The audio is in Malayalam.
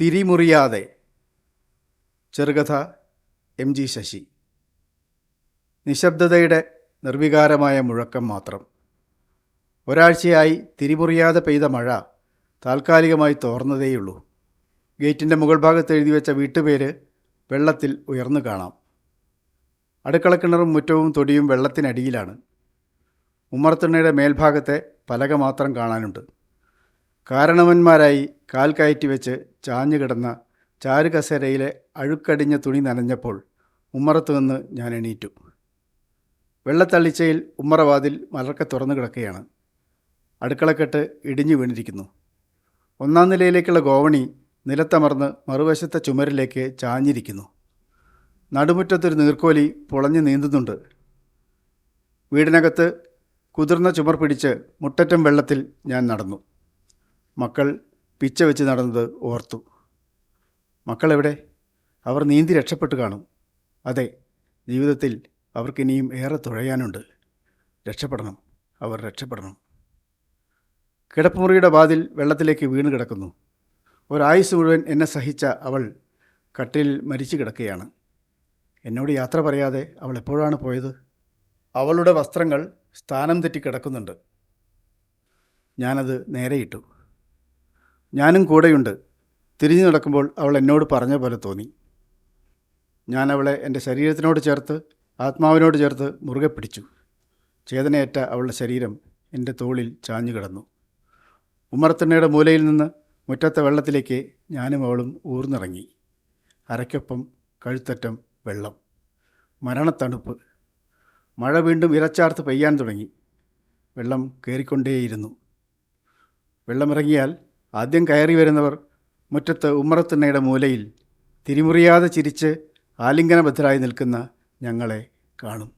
തിരിമുറിയാതെ. ചെറുകഥ എം ജി ശശി. നിശബ്ദതയുടെ നിർവികാരമായ മുഴക്കം മാത്രം. ഒരാഴ്ചയായി തിരിമുറിയാതെ പെയ്ത മഴ താൽക്കാലികമായി തോർന്നതേയുള്ളൂ. ഗേറ്റിന്റെ മുകൾ ഭാഗത്ത് എഴുതി വെച്ച വീട്ടുപേര് വെള്ളത്തിൽ ഉയർന്നു കാണാം. അടുക്കളക്കിണറും മുറ്റവും തൊടിയും വെള്ളത്തിനടിയിലാണ്. ഉമ്മറത്തിണ്ണയുടെ മേൽഭാഗത്തെ പലക മാത്രം കാണാനുണ്ട്. കാരണവന്മാരായി കാൽ കയറ്റി വെച്ച് ചാഞ്ഞു കിടന്ന ചാരുകസേരയിലെ അഴുക്കടിഞ്ഞ തുണി നനഞ്ഞപ്പോൾ ഉമ്മറത്തു നിന്ന് ഞാൻ എണീറ്റു. വെള്ളത്തള്ളിച്ചയിൽ ഉമ്മറവാതിൽ മലർക്ക തുറന്നു കിടക്കുകയാണ്. അടുക്കളക്കെട്ട് ഇടിഞ്ഞു വീണിരിക്കുന്നു. ഒന്നാം നിലയിലേക്കുള്ള ഗോവണി നിലത്തമർന്ന് മറുവശത്തെ ചുമരിലേക്ക് ചാഞ്ഞിരിക്കുന്നു. നടുമുറ്റത്തൊരു നീർക്കോലി പുളഞ്ഞു നീന്തുന്നുണ്ട്. വീടിനകത്ത് കുതിർന്ന ചുമർ പിടിച്ച് മുട്ടറ്റം വെള്ളത്തിൽ ഞാൻ നടന്നു. മക്കൾ പിച്ച വെച്ച് നടന്നത് ഓർത്തു. മക്കളെവിടെ? അവർ നീന്തി രക്ഷപ്പെട്ട് കാണും. അതെ ജീവിതത്തിൽ അവർക്കിനിയും ഏറെ തുഴയാനുണ്ട്. രക്ഷപ്പെടണം അവർ രക്ഷപ്പെടണം. കിടപ്പുമുറിയുടെ വാതിൽ വെള്ളത്തിലേക്ക് വീണ് കിടക്കുന്നു. ഒരായുസ് മുഴുവൻ എന്നെ സഹിച്ച അവൾ കട്ടിൽ മരിച്ചു കിടക്കുകയാണ്. എന്നോട് യാത്ര പറയാതെ അവൾ എപ്പോഴാണ് പോയത്? അവളുടെ വസ്ത്രങ്ങൾ സ്ഥാനം തെറ്റി കിടക്കുന്നുണ്ട്. ഞാനത് നേരെയിട്ടു ഞാനും കൂടെയുണ്ട്. തിരിഞ്ഞു നടക്കുമ്പോൾ അവൾ എന്നോട് പറഞ്ഞ പോലെ തോന്നി. ഞാൻ അവളെ എന്റെ ശരീരത്തിനോട് ചേർത്ത് ആത്മാവിനോട് ചേർത്ത് മുറുകെ പിടിച്ചു. ചേതനയേറ്റ അവളുടെ ശരീരം എന്റെ തോളിൽ ചാഞ്ഞു കിടന്നു. ഉമ്മറത്തണ്ണയുടെ മൂലയിൽ നിന്ന് മുറ്റത്തെ വെള്ളത്തിലേക്ക് ഞാനും അവളും ഊർന്നിറങ്ങി. അരയ്ക്കൊപ്പം കഴുത്തറ്റം വെള്ളം. മരണത്തണുപ്പ്. മഴ വീണ്ടും ഇരച്ചാർത്ത് പെയ്യാൻ തുടങ്ങി. വെള്ളം കയറിക്കൊണ്ടേയിരുന്നു വെള്ളമിറങ്ങിയാൽ ആദ്യം കയറി വരുന്നവർ മുറ്റത്ത് ഉമ്മറത്തിണ്ണയുടെ മൂലയിൽ തിരിമുറിയാതെ ചിരിച്ച് ആലിംഗനബദ്ധരായി നിൽക്കുന്ന ഞങ്ങളെ കാണും.